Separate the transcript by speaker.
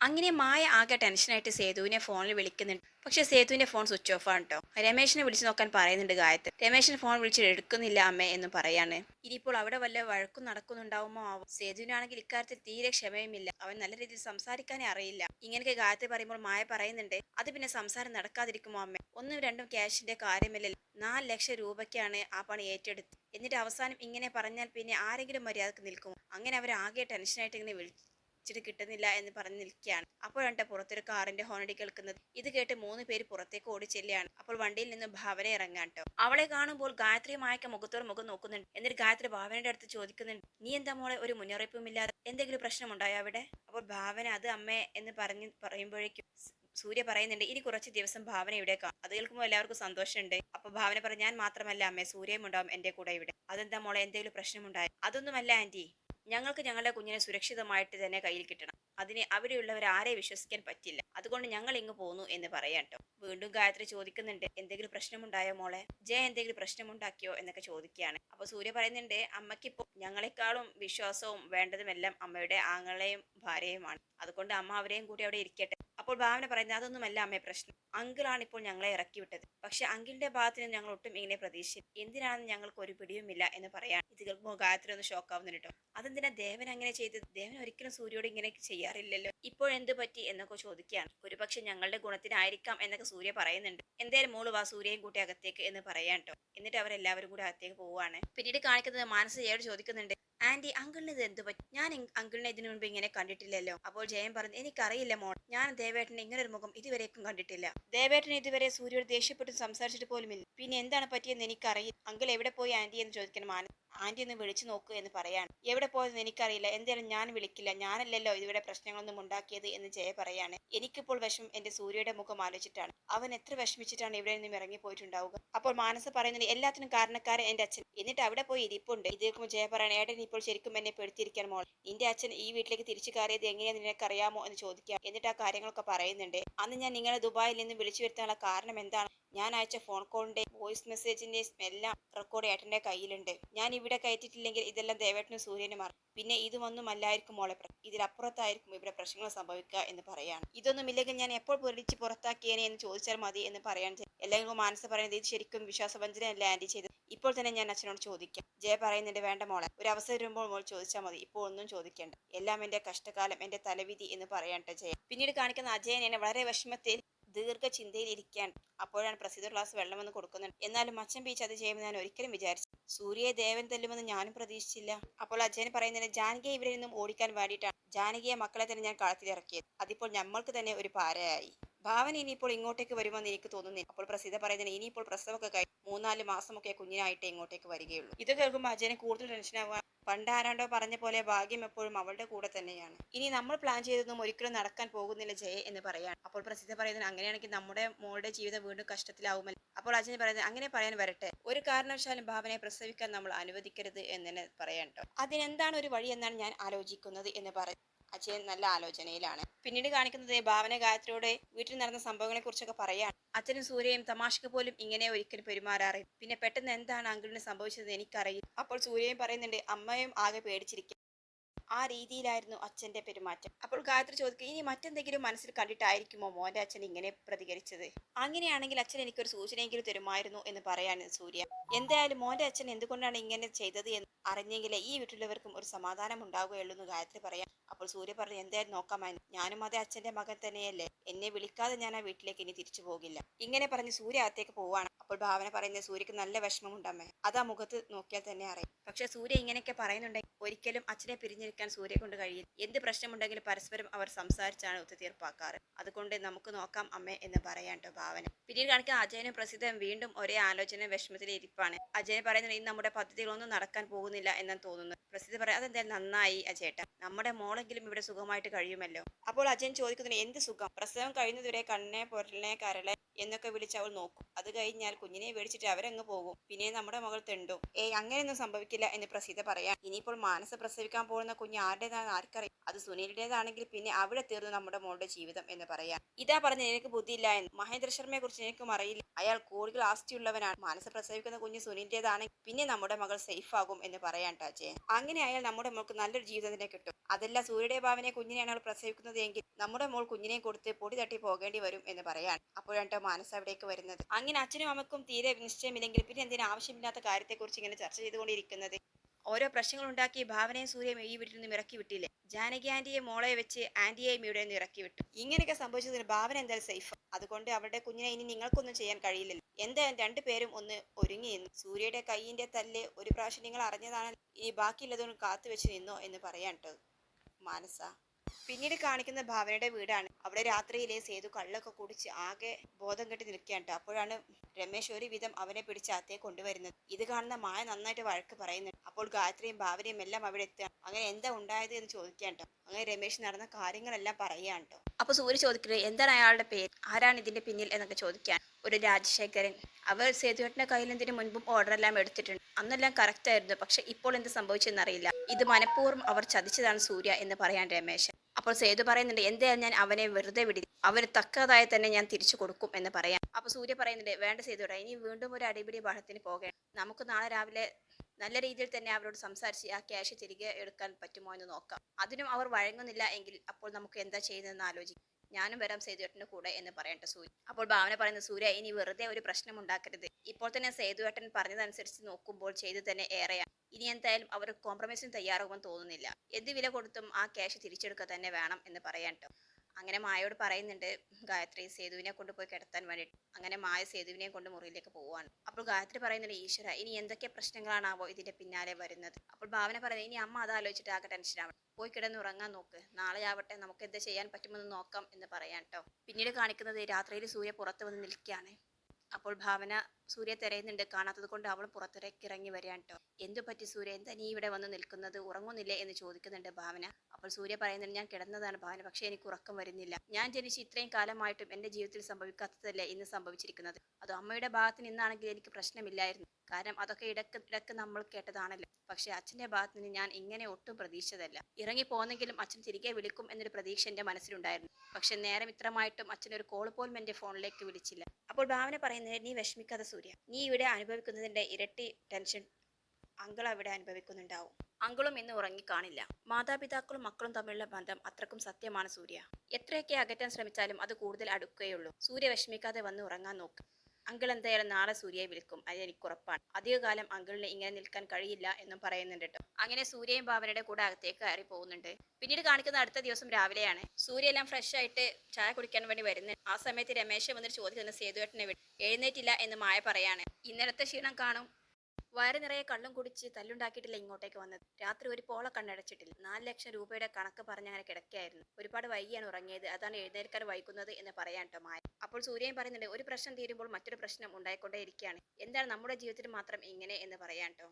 Speaker 1: അങ്ങനെ മായ ആകെ ടെൻഷനായിട്ട് സേതുവിനെ ഫോണിൽ വിളിക്കുന്നുണ്ട്. പക്ഷെ സേതുവിന്റെ ഫോൺ സ്വിച്ച് ഓഫ് ആണ് കേട്ടോ രമേശിനെ വിളിച്ചു നോക്കാൻ പറയുന്നുണ്ട് ഗായത്രി. രമേശിന് ഫോൺ വിളിച്ച് എടുക്കുന്നില്ല അമ്മേ എന്ന് പറയാണ്. ഇനിയിപ്പോൾ അവിടെ വല്ല വഴക്കും നടക്കുന്നുണ്ടാവുമോ ആവും? സേതുവിനാണെങ്കിൽ ഇക്കാര്യത്തിൽ തീരെ ക്ഷമയുമില്ല. അവൻ നല്ല രീതിയിൽ സംസാരിക്കാനേ അറിയില്ല. ഇങ്ങനെയൊക്കെ ഗായത്രി പറയുമ്പോൾ മായ പറയുന്നുണ്ട് അത് പിന്നെ സംസാരം നടക്കാതിരിക്കുമോ അമ്മേ? ഒന്നും രണ്ടും ക്യാഷിന്റെ കാര്യമില്ല നാല് ലക്ഷം രൂപയ്ക്കാണ് ആ പണി ഏറ്റെടുത്ത് എന്നിട്ട് അവസാനം ഇങ്ങനെ പറഞ്ഞാൽ പിന്നെ ആരെങ്കിലും മര്യാദയ്ക്ക് നിൽക്കുമോ? അങ്ങനെ അവർ ആകെ ടെൻഷനായിട്ട് ഇങ്ങനെ വിളിച്ചു വിളിച്ചിട്ട് കിട്ടുന്നില്ല എന്ന് പറഞ്ഞ് നിൽക്കുകയാണ്. അപ്പോഴാണ് പുറത്തൊരു കാറിന്റെ ഹോണടി കേൾക്കുന്നത്. ഇത് കേട്ട് മൂന്ന് പേര് പുറത്തേക്ക് ഓടി ചെല്ലുകയാണ് അപ്പോൾ വണ്ടിയിൽ നിന്ന് ഭാവന ഇറങ്ങാൻ കേട്ടോ. അവളെ കാണുമ്പോൾ ഗായത്രി മായക്ക മുഖത്തോട് മുഖം നോക്കുന്നുണ്ട്. എന്നിട്ട് ഗായത്രി ഭാവനയുടെ അടുത്ത് ചോദിക്കുന്നുണ്ട് നീ എന്താ മോളെ ഒരു മുന്നറിയിപ്പുമില്ലാതെ എന്തെങ്കിലും പ്രശ്നമുണ്ടായോ അവിടെ? അപ്പോൾ ഭാവന അത് അമ്മേ എന്ന് പറഞ്ഞ് പറയുമ്പോഴേക്കും സൂര്യ പറയുന്നുണ്ട് ഇനി കുറച്ച് ദിവസം ഭാവന ഇവിടെ കാണും അത് കേൾക്കുമ്പോൾ എല്ലാവർക്കും സന്തോഷമുണ്ട്. അപ്പൊ ഭാവന പറഞ്ഞു ഞാൻ മാത്രമല്ല അമ്മേ സൂര്യയും ഉണ്ടാവും എന്റെ കൂടെ ഇവിടെ. അതെന്താ മോളെ എന്തെങ്കിലും പ്രശ്നമുണ്ടായോ? അതൊന്നുമല്ല ആന്റി ഞങ്ങൾക്ക് ഞങ്ങളുടെ കുഞ്ഞിനെ സുരക്ഷിതമായിട്ട് തന്നെ കയ്യിൽ കിട്ടണം. അതിന് അവിടെയുള്ളവർ ആരെ വിശ്വസിക്കാൻ പറ്റില്ല. അതുകൊണ്ട് ഞങ്ങൾ ഇങ്ങ് പോന്നു എന്ന് പറയാം കേട്ടോ വീണ്ടും ഗായത്രി ചോദിക്കുന്നുണ്ട് എന്തെങ്കിലും പ്രശ്നമുണ്ടായോ മോളെ? ജയ എന്തെങ്കിലും പ്രശ്നമുണ്ടാക്കിയോ? എന്നൊക്കെ ചോദിക്കുകയാണ്. അപ്പൊ സൂര്യ പറയുന്നുണ്ട് അമ്മയ്ക്കിപ്പോ ഞങ്ങളെക്കാളും വിശ്വാസവും വേണ്ടതുമെല്ലാം അമ്മയുടെ ആങ്ങളെയും ഭാര്യയുമാണ്. അതുകൊണ്ട് അമ്മ അവരെയും കൂടി അവിടെ ഇരിക്കട്ടെ. അപ്പോൾ ഭാവന പറയുന്നത് അതൊന്നുമല്ല അമ്മയെ പ്രശ്നം. അങ്കിളാണ് ഇപ്പോൾ ഞങ്ങളെ ഇറക്കി വിട്ടത്. പക്ഷെ അങ്കിളിന്റെ ഭാഗത്ത് നിന്ന് ഞങ്ങൾ ഒട്ടും ഇങ്ങനെ പ്രതീക്ഷിച്ചു എന്തിനാണെന്ന് ഞങ്ങൾക്ക് ഒരു പിടിയുമില്ല എന്ന് പറയാൻ ഇത് കേൾക്കുമ്പോൾ ഗായത്രി ഒന്ന് ഷോക്കാവുന്നുണ്ട് കേട്ടോ അതെന്തിനാ ദേവൻ അങ്ങനെ ചെയ്തത്? ദേവൻ ഒരിക്കലും സൂര്യോട് ഇങ്ങനെ ചെയ്യാറില്ലല്ലോ. ഇപ്പോഴെന്ത് പറ്റി എന്നൊക്കെ ചോദിക്കുകയാണ്. ഒരുപക്ഷെ ഞങ്ങളുടെ ഗുണത്തിനായിരിക്കാം എന്നൊക്കെ സൂര്യ പറയുന്നുണ്ട്. എന്തായാലും മോൾ വാ സൂര്യയും കൂട്ടി അകത്തേക്ക് എന്ന് പറയാൻ കേട്ടോ എന്നിട്ട് അവരെല്ലാവരും കൂടി അകത്തേക്ക് പോവുകയാണ്. പിന്നീട് കാണിക്കുന്നത് മാനസികയോട് ചോദിക്കുന്നുണ്ട്. ആന്റി അങ്കിളിന് എന്ത് പറ്റി? ഞാൻ അങ്കിളിനെ ഇതിനു മുൻപ് ഇങ്ങനെ കണ്ടിട്ടില്ലല്ലോ. അപ്പോൾ ജയൻ പറഞ്ഞു എനിക്കറിയില്ല മോൾ. ഞാൻ ദേവേട്ടനെ ഇങ്ങനെ ഒരു മുഖം ഇതുവരേക്കും കണ്ടിട്ടില്ല. ദേവേട്ടൻ ഇതുവരെ സൂര്യോട് ദേഷ്യപ്പെട്ട് സംസാരിച്ചിട്ട് പോലുമില്ല. പിന്നെ എന്താണ് പറ്റിയെന്ന് എനിക്കറിയില്ല. അങ്കിൾ എവിടെ പോയി ആന്റി എന്ന് ചോദിക്കണം മാന ആന്റി ഒന്ന് വിളിച്ചു നോക്കൂ എന്ന് പറയാണ്. എവിടെ പോയതെന്ന് എനിക്കറിയില്ല. എന്തായാലും ഞാൻ വിളിക്കില്ല. ഞാനല്ലല്ലോ ഇതുവരെ പ്രശ്നങ്ങളൊന്നും ഉണ്ടാക്കിയത് എന്ന് ജയ പറയാണ്. എനിക്കിപ്പോൾ വിഷമം. എന്റെ സൂര്യയുടെ മുഖം ആലോചിച്ചിട്ടാണ്. അവൻ എത്ര വിഷമിച്ചിട്ടാണ് ഇവിടെ നിന്നും ഇറങ്ങി പോയിട്ടുണ്ടാവുക? അപ്പോൾ മാനസ പറയുന്നത് എല്ലാത്തിനും കാരണക്കാരൻ എന്റെ അച്ഛൻ. എന്നിട്ട് അവിടെ പോയി ഇരിപ്പുണ്ട്. ഇത് കേൾക്കുമ്പോൾ ജയ പറയാണ് ഏട്ടൻ ഇപ്പോൾ ശരിക്കും എന്നെ പെടുത്തിയിരിക്കാൻ മോൾ നിന്റെ അച്ഛൻ ഈ വീട്ടിലേക്ക് തിരിച്ചു കയറിയത് എങ്ങനെയാണെന്ന് നിനക്കറിയാമോ എന്ന് ചോദിക്കാം എന്നിട്ട് ആ കാര്യങ്ങളൊക്കെ പറയുന്നുണ്ട്. അന്ന് ഞാൻ നിങ്ങളെ ദുബായിൽ നിന്ന് വിളിച്ചു വരുത്താനുള്ള കാരണം എന്താണ്? ഞാൻ അയച്ച ഫോൺ കോളിന്റെ വോയിസ് മെസ്സേജിന്റെ എല്ലാം റെക്കോർഡ് ഏട്ടന്റെ കയ്യിലുണ്ട്. ഞാൻ ഇവിടെ കയറ്റിട്ടില്ലെങ്കിൽ ഇതെല്ലാം ദേവേട്ടനും സൂര്യനും അറിയും പിന്നെ ഇതുമൊന്നും അല്ലായിരിക്കും മോളെ ഇതിലപ്പുറത്തായിരിക്കും ഇവിടെ പ്രശ്നങ്ങൾ സംഭവിക്കുക എന്ന് പറയാണ്. ഇതൊന്നുമില്ലെങ്കിൽ ഞാൻ എപ്പോൾ പൊരിച്ച് പുറത്താക്കിയേനെ എന്ന് ചോദിച്ചാൽ മതി എന്ന് പറയാൻ എല്ലാവർക്കും മനസ്സ് പറയുന്നത് ഇത് ശരിക്കും വിശ്വാസവഞ്ചനയല്ല ആന്റി ചെയ്തത്? ഇപ്പോൾ തന്നെ ഞാൻ അച്ഛനോട് ചോദിക്കാം. ജയ പറയുന്നുണ്ട് വേണ്ട മോളെ ഒരു അവസരം വരുമ്പോൾ മോൾ ചോദിച്ചാൽ മതി. ഇപ്പോൾ ഒന്നും ചോദിക്കേണ്ട. എല്ലാം എന്റെ കഷ്ടകാലം എന്റെ തലവിധി എന്ന് പറയണ്ട ജയ. പിന്നീട് കാണിക്കുന്ന അജയൻ എന്നെ വളരെ വിഷമത്തിൽ ദീർഘ ചിന്തയിൽ ഇരിക്കാൻ അപ്പോഴാണ് പ്രസിദ്ധ ക്ലാസ് വെള്ളമെന്ന് കൊടുക്കുന്നത്. എന്നാലും മച്ചൻ ബീച്ച് അത് ചെയ്യുമെന്ന് ഞാൻ ഒരിക്കലും വിചാരിച്ചു സൂര്യയെ ദേവൻ തല്ലുമെന്ന് ഞാനും പ്രതീക്ഷിച്ചില്ല. അപ്പോൾ അജയൻ പറയുന്നതിന് ജാനകിയെ ഇവിടെ നിന്നും ഓടിക്കാൻ വേണ്ടിയിട്ടാണ്. ജാനകിയെ മക്കളെ തന്നെ ഞാൻ കളത്തിലിറക്കിയത്. അതിപ്പോൾ നമ്മൾക്ക് തന്നെ ഒരു പാരയായി. ഭാവന ഇനിയിപ്പോൾ ഇങ്ങോട്ടേക്ക് വരുമെന്ന് എനിക്ക് തോന്നുന്നില്ല. അപ്പോൾ പ്രസിദ്ധ പറയുന്നത് ഇനിയിപ്പോൾ പ്രസവമൊക്കെ കഴിഞ്ഞ് മൂന്നാൽ മാസമൊക്കെ കുഞ്ഞിനായിട്ട് ഇങ്ങോട്ടേക്ക് വരികയുള്ളൂ. ഇത് കേൾക്കുമ്പോൾ അജയന് കൂടുതൽ ടെൻഷനാവുക പണ്ട് ആരാണ്ടോ പറഞ്ഞ പോലെ ഭാഗ്യം എപ്പോഴും അവളുടെ കൂടെ തന്നെയാണ്. ഇനി നമ്മൾ പ്ലാൻ ചെയ്തതൊന്നും ഒരിക്കലും നടക്കാൻ പോകുന്നില്ല ജയ എന്ന് പറയാണ്. അപ്പോൾ പ്രസിദ്ധ പറയുന്നത് അങ്ങനെയാണെങ്കിൽ നമ്മുടെ മോളുടെ ജീവിതം വീണ്ടും കഷ്ടത്തിലാവുമല്ലോ. അപ്പോൾ അജയൻ പറയുന്നത് അങ്ങനെ പറയാൻ വരട്ടെ. ഒരു കാരണവശാലും ഭാവനയെ പ്രസവിക്കാൻ നമ്മൾ അനുവദിക്കരുത് എന്ന് തന്നെ പറയാൻ അതിനെന്താണ് ഒരു വഴി എന്നാണ് ഞാൻ ആലോചിക്കുന്നത് എന്ന് പറയും അജയൻ നല്ല ആലോചനയിലാണ്. പിന്നീട് കാണിക്കുന്നത് ഭാവന ഗായത്രിയോടെ വീട്ടിൽ നടന്ന സംഭവങ്ങളെ കുറിച്ചൊക്കെ പറയാണ്. അച്ഛനും സൂര്യയും തമാശക്ക് പോലും ഇങ്ങനെ ഒരിക്കലും പെരുമാറാറില്ല. പിന്നെ പെട്ടെന്ന് എന്താണ് അങ്കിളിന് സംഭവിച്ചത് എനിക്കറിയില്ല. അപ്പോൾ സൂര്യയും പറയുന്നുണ്ട് അമ്മയും ആകെ പേടിച്ചിരിക്കും ആ രീതിയിലായിരുന്നു അച്ഛന്റെ പെരുമാറ്റം. അപ്പോൾ ഗായത്രി ചോദിക്കുക ഇനി മറ്റെന്തെങ്കിലും മനസ്സിൽ കണ്ടിട്ടായിരിക്കുമോ മോന്റെ അച്ഛൻ ഇങ്ങനെ പ്രതികരിച്ചത്? അങ്ങനെയാണെങ്കിൽ അച്ഛൻ എനിക്കൊരു സൂചനയെങ്കിലും തരുമായിരുന്നു എന്ന് പറയാണ് സൂര്യ. എന്തായാലും മോന്റെ അച്ഛൻ എന്തുകൊണ്ടാണ് ഇങ്ങനെ ചെയ്തത് എന്ന് അറിഞ്ഞെങ്കിലേ ഈ വീട്ടിലുള്ളവർക്കും ഒരു സമാധാനം ഉണ്ടാവുകയുള്ളൂ എന്ന് ഗായത്രി പറയാം. അപ്പോൾ സൂര്യ പറഞ്ഞു എന്തായാലും നോക്കാമായിരുന്നു ഞാനും അതേ അച്ഛന്റെ മകൻ തന്നെയല്ലേ. എന്നെ വിളിക്കാതെ ഞാൻ ആ വീട്ടിലേക്ക് ഇനി തിരിച്ചു പോകില്ല. ഇങ്ങനെ പറഞ്ഞ് സൂര്യ അകത്തേക്ക് പോവാണ്. അപ്പോൾ ഭാവന പറയുന്നത് സൂര്യക്ക് നല്ല വിഷമം ഉണ്ടമ്മേ അത് ആ മുഖത്ത് നോക്കിയാൽ തന്നെ അറിയാം. പക്ഷെ സൂര്യ ഇങ്ങനെയൊക്കെ പറയുന്നുണ്ടെങ്കിൽ ഒരിക്കലും അച്ഛനെ പിരിഞ്ഞിരിക്കാൻ സൂര്യ കൊണ്ട് കഴിയില്ല. എന്ത് പ്രശ്നമുണ്ടെങ്കിലും പരസ്പരം അവർ സംസാരിച്ചാണ് ഒത്തുതീർപ്പാക്കാറ്. അതുകൊണ്ട് നമുക്ക് നോക്കാം അമ്മേ എന്ന് പറയാൻ ട്ടോ ഭാവന. പിന്നീട് കാണിക്കാൻ അജയനും പ്രസിദ്ധം വീണ്ടും ഒരേ ആലോചന വിഷമത്തിൽ ഇരിപ്പാണ് അജയൻ പറയുന്നത് ഇനി നമ്മുടെ പദ്ധതികളൊന്നും നടക്കാൻ പോകുന്നില്ല എന്നാണ് തോന്നുന്നത്. പ്രസിദ്ധ പറയാം അതെന്തായാലും നന്നായി അജയേട്ട. നമ്മുടെ മോളെങ്കിലും ഇവിടെ സുഖമായിട്ട് കഴിയുമല്ലോ? അപ്പോൾ അജയൻ ചോദിക്കുന്നത് എന്ത് സുഖം? പ്രസവം കഴിയുന്നതുവരെ കണ്ണെ പൊരലിനെ കരളെ എന്നൊക്കെ വിളിച്ച് അവൾ നോക്കും. അത് കഴിഞ്ഞാൽ കുഞ്ഞിനെ മേടിച്ചിട്ട് അവരങ്ങ് പോകും. പിന്നെ നമ്മുടെ മകൾ തെണ്ടും. ഏയ് അങ്ങനെയൊന്നും സംഭവിക്കില്ല എന്ന് പ്രസീത പറയാം. ഇനിയിപ്പോൾ മാനസ പ്രസവിക്കാൻ പോകുന്ന കുഞ്ഞ് ആരുടേതാണെന്ന് ആർക്കറിയാം. അത് സുനിലിന്റെതാണെങ്കിൽ പിന്നെ അവിടെ തീർന്നു നമ്മുടെ മോളുടെ ജീവിതം എന്ന് പറയാം. ഇതാ പറഞ്ഞ എനിക്ക് ബുദ്ധിയില്ല എന്ന്. മഹേന്ദ്ര ശർമ്മയെ കുറിച്ച് എനിക്കും അറിയില്ല. അയാൾ കൂടുതൽ ആസ്തിയുള്ളവനാണ് മാനസ പ്രസവിക്കുന്ന കുഞ്ഞ് സുനിന്റേതാണ്. പിന്നെ നമ്മുടെ മകൾ സേഫ് ആകും എന്ന് പറയാൻ ടാച്ചേ അങ്ങനെ അയാൾ നമ്മുടെ മോൾക്ക് നല്ലൊരു ജീവിതം തന്നെ കിട്ടും. അതല്ല സൂര്യയുടെ ഭാവനെ കുഞ്ഞിനെയാണ് അവൾ പ്രസവിക്കുന്നത് എങ്കിൽ നമ്മുടെ മോൾ കുഞ്ഞിനെ കൊടുത്ത് പൊടി തട്ടി പോകേണ്ടി വരും എന്ന് പറയാൻ അപ്പോഴാണ് മാനസ് അവിടേക്ക് വരുന്നത്. അങ്ങനെ അച്ഛനും അമ്മക്കും തീരെ നിശ്ചയമില്ലെങ്കിൽ പിന്നെ എന്തിനു ആവശ്യമില്ലാത്ത കാര്യത്തെക്കുറിച്ച് ഇങ്ങനെ ചർച്ച ചെയ്തുകൊണ്ടിരിക്കുന്നത്? ഓരോ പ്രശ്നങ്ങൾ ഉണ്ടാക്കി ഭാവനയും സൂര്യയും ഈ വീട്ടിൽ നിന്നും ഇറക്കി വിട്ടില്ലേ? ജാനകി ആന്റിയെ മോളെ വെച്ച് ആന്റിയെയും ഇവിടെ നിന്ന് ഇറക്കി വിട്ടു. ഇങ്ങനെയൊക്കെ സംഭവിച്ചതിന് ഭാവന എന്തായാലും സേഫ് അതുകൊണ്ട് അവരുടെ കുഞ്ഞിനെ ഇനി നിങ്ങൾക്കൊന്നും ചെയ്യാൻ കഴിയില്ലല്ലോ. എന്തായാലും രണ്ടുപേരും ഒന്ന് ഒരുങ്ങി നിന്നു സൂര്യയുടെ കൈയിന്റെ തല്ല് ഒരു പ്രാവശ്യം നിങ്ങൾ അറിഞ്ഞതാണ്. ഇനി ബാക്കിയുള്ളതൊന്നും കാത്തു വെച്ച് നിന്നോ എന്ന് പറയാൻ കേട്ടോ മാനസ. പിന്നീട് കാണിക്കുന്ന ഭാവനയുടെ വീടാണ്. അവിടെ രാത്രിയിലെ സേതു കള്ളൊക്കെ കുടിച്ച് ആകെ ബോധം കെട്ടി നിൽക്കുകയാണ്. അപ്പോഴാണ് രമേശ് ഒരു വിധം അവനെ പിടിച്ച് അത്തേ കൊണ്ടുവരുന്നത്. ഇത് കാണുന്ന മായ നന്നായിട്ട് വഴക്ക് പറയുന്നുണ്ട്. അപ്പോൾ ഗായത്രിയും ഭാവനയും എല്ലാം അവിടെ എത്തുകയാണ് അങ്ങനെ എന്താ ഉണ്ടായത് എന്ന് ചോദിക്കാൻ അങ്ങനെ രമേശ് നടന്ന കാര്യങ്ങളെല്ലാം പറയുകയാണ് അപ്പൊ സൂര്യ ചോദിക്കുന്നത് എന്താണ് അയാളുടെ പേര്? ആരാണ് ഇതിന്റെ പിന്നിൽ എന്നൊക്കെ ചോദിക്കാൻ ഒരു രാജശേഖരൻ. അവർ സേതുവേട്ടന്റെ കയ്യിൽ ഇതിന് മുൻപും ഓർഡർ എല്ലാം എടുത്തിട്ടുണ്ട്. അന്നെല്ലാം കറക്റ്റ് ആയിരുന്നു. പക്ഷെ ഇപ്പോൾ എന്ത് സംഭവിച്ചെന്നറിയില്ല ഇത് മനഃപൂർവം അവർ ചതിച്ചതാണ് സൂര്യ എന്ന് പറയാൻ രമേശൻ അപ്പോൾ സേതു പറയുന്നുണ്ട് എന്തായാലും ഞാൻ അവനെ വെറുതെ വിടി അവന് തക്കതായി തന്നെ ഞാൻ തിരിച്ചു കൊടുക്കും എന്ന് പറയാം. അപ്പൊ സൂര്യ പറയുന്നുണ്ട് വേണ്ട സേതുട ഇനി വീണ്ടും ഒരു അടിപിടി ബഹളത്തിന് പോകണം നമുക്ക് നാളെ രാവിലെ നല്ല രീതിയിൽ തന്നെ അവരോട് സംസാരിച്ച് ആ ക്യാഷ് തിരികെ എടുക്കാൻ പറ്റുമോ എന്ന് നോക്കാം. അതിനും അവർ വഴങ്ങുന്നില്ല എങ്കിൽ അപ്പോൾ നമുക്ക് എന്താ ചെയ്യുന്നതെന്ന് ആലോചിക്കും. ഞാനും വരാം സേതുവേട്ടന്റെ കൂടെ എന്ന് പറയട്ടെ സൂര്യ. അപ്പോൾ ഭാവന പറയുന്ന സൂര്യ ഇനി വെറുതെ ഒരു പ്രശ്നം ഉണ്ടാക്കരുത്. ഇപ്പോൾ തന്നെ സേതുവേട്ടൻ പറഞ്ഞതനുസരിച്ച് നോക്കുമ്പോൾ ചെയ്തു തന്നെ ഏറെയാണ്. ഇനി എന്തായാലും അവർ കോംപ്രമൈസിന് തയ്യാറാകുമെന്ന് തോന്നുന്നില്ല. എന്ത് വില കൊടുത്തും ആ ക്യാഷ് തിരിച്ചെടുക്കുക തന്നെ വേണം എന്ന് പറയാൻ ട്ടോ. അങ്ങനെ മായയോട് പറയുന്നുണ്ട് ഗായത്രി സേതുവിനെ കൊണ്ടുപോയി കിടത്താൻ വേണ്ടിയിട്ട്. അങ്ങനെ മായ സേതുവിനെ കൊണ്ട് മുറിയിലേക്ക് പോവാണ് അപ്പോൾ ഗായത്രി പറയുന്നുണ്ട് ഈശ്വര ഇനി എന്തൊക്കെ പ്രശ്നങ്ങളാണാവോ ഇതിന്റെ പിന്നാലെ വരുന്നത്? അപ്പോൾ ഭാവന പറയുന്നത് ഇനി അമ്മ അത് ആലോചിച്ചിട്ട് ആകെ ടെൻഷൻ ടെൻഷനാവണം പോയി കിടന്ന് ഉറങ്ങാൻ നോക്ക്. നാളെ ആവട്ടെ നമുക്ക് എന്താ ചെയ്യാൻ പറ്റുമെന്ന് നോക്കാം എന്ന് പറയാം കേട്ടോ പിന്നീട് കാണിക്കുന്നത് രാത്രിയിൽ സൂര്യ പുറത്ത് വന്ന് നിൽക്കുകയാണ്. അപ്പോൾ ഭാവന സൂര്യ തിരയുന്നുണ്ട്. കാണാത്തത് കൊണ്ട് അവൾ പുറത്തേക്ക് ഇറങ്ങി വരികയാണ് കേട്ടോ എന്തു പറ്റി സൂര്യ? എന്താ നീ ഇവിടെ വന്ന് നിൽക്കുന്നത്? ഉറങ്ങുന്നില്ലേ എന്ന് ചോദിക്കുന്നുണ്ട് ഭാവന. അപ്പോൾ സൂര്യ പറയുന്നുണ്ട് ഞാൻ കിടന്നതാണ് ഭാവന. പക്ഷേ എനിക്ക് ഉറക്കം വരുന്നില്ല. ഞാൻ ജനിച്ച് ഇത്രയും കാലമായിട്ടും എന്റെ ജീവിതത്തിൽ സംഭവിക്കാത്തതല്ലേ ഇന്ന് സംഭവിച്ചിരിക്കുന്നത്? അത് അമ്മയുടെ ഭാഗത്ത് നിന്നാണെങ്കിൽ എനിക്ക് പ്രശ്നമില്ലായിരുന്നു. കാരണം അതൊക്കെ ഇടയ്ക്ക് ഇടയ്ക്ക് നമ്മൾ കേട്ടതാണല്ലോ. പക്ഷേ അച്ഛന്റെ ഭാഗത്ത് നിന്ന് ഞാൻ ഇങ്ങനെ ഒട്ടും പ്രതീക്ഷിച്ചതല്ല. ഇറങ്ങി പോന്നെങ്കിലും അച്ഛൻ തിരികെ വിളിക്കും എന്നൊരു പ്രതീക്ഷ എന്റെ മനസ്സിലുണ്ടായിരുന്നു. പക്ഷെ നേരം ഇത്രമായിട്ടും അച്ഛൻ ഒരു കോൾ പോലും എന്റെ ഫോണിലേക്ക് വിളിച്ചില്ല. അപ്പോൾ ഭാവന പറയുന്നത് നീ വിഷമിക്കാതെ നീ ഇവിടെ അനുഭവിക്കുന്നതിന്റെ ഇരട്ടി ടെൻഷൻ അങ്കിൾ അവിടെ അനുഭവിക്കുന്നുണ്ടാവും. അങ്കിളും ഇന്ന് ഉറങ്ങിക്കാണില്ല മാതാപിതാക്കളും മക്കളും തമ്മിലുള്ള ബന്ധം അത്രക്കും സത്യമാണ് സൂര്യ. എത്രയൊക്കെ അകറ്റാൻ ശ്രമിച്ചാലും അത് കൂടുതൽ അടുക്കുകയുള്ളൂ. സൂര്യ വിഷമിക്കാതെ വന്ന് ഉറങ്ങാൻ നോക്ക്. അങ്കിൾ എന്തായാലും നാളെ സൂര്യയെ വിൽക്കും അത് എനിക്ക് ഉറപ്പാണ്. അധികകാലം അങ്കിളിന് ഇങ്ങനെ നിൽക്കാൻ കഴിയില്ല എന്നും പറയുന്നുണ്ട് കേട്ടോ. അങ്ങനെ സൂര്യയും ഭാവനയുടെ കൂടെ അകത്തേക്ക് കയറി പോകുന്നുണ്ട്. പിന്നീട് കാണിക്കുന്ന അടുത്ത ദിവസം രാവിലെയാണ്. സൂര്യ എല്ലാം ഫ്രഷ് ആയിട്ട് ചായ കുടിക്കാൻ വേണ്ടി വരുന്നത് ആ സമയത്ത് രമേശ് വന്നിട്ട് ചോദിക്കുന്ന സേതുവേട്ടനെ വിട്ടു എഴുന്നേറ്റില്ല എന്ന് മായ പറയാണ്. ഇന്നലത്തെ ക്ഷീണം കാണും. വയറ് നിറയെ കള്ളും കുടിച്ച് തല്ലുണ്ടാക്കിയിട്ടില്ല ഇങ്ങോട്ടേക്ക് വന്നത്. രാത്രി ഒരു പോള കണ്ണടച്ചിട്ടില്ല. നാല് ലക്ഷം രൂപയുടെ കണക്ക് പറഞ്ഞ് അങ്ങനെ കിടക്കുകയായിരുന്നു. ഒരുപാട് വൈകിയാണ് ഉറങ്ങിയത്. അതാണ് എഴുന്നേൽക്കാൻ വൈകുന്നത് എന്ന് പറയാൻ കേട്ടോ മായ. അപ്പോൾ സൂര്യൻ പറയുന്നുണ്ട് ഒരു പ്രശ്നം തീരുമ്പോൾ മറ്റൊരു പ്രശ്നം ഉണ്ടായിക്കൊണ്ടേ ഇരിക്കുകയാണ് എന്താണ് നമ്മുടെ ജീവിതത്തിൽ മാത്രം ഇങ്ങനെ എന്ന് പറയാൻ കേട്ടോ?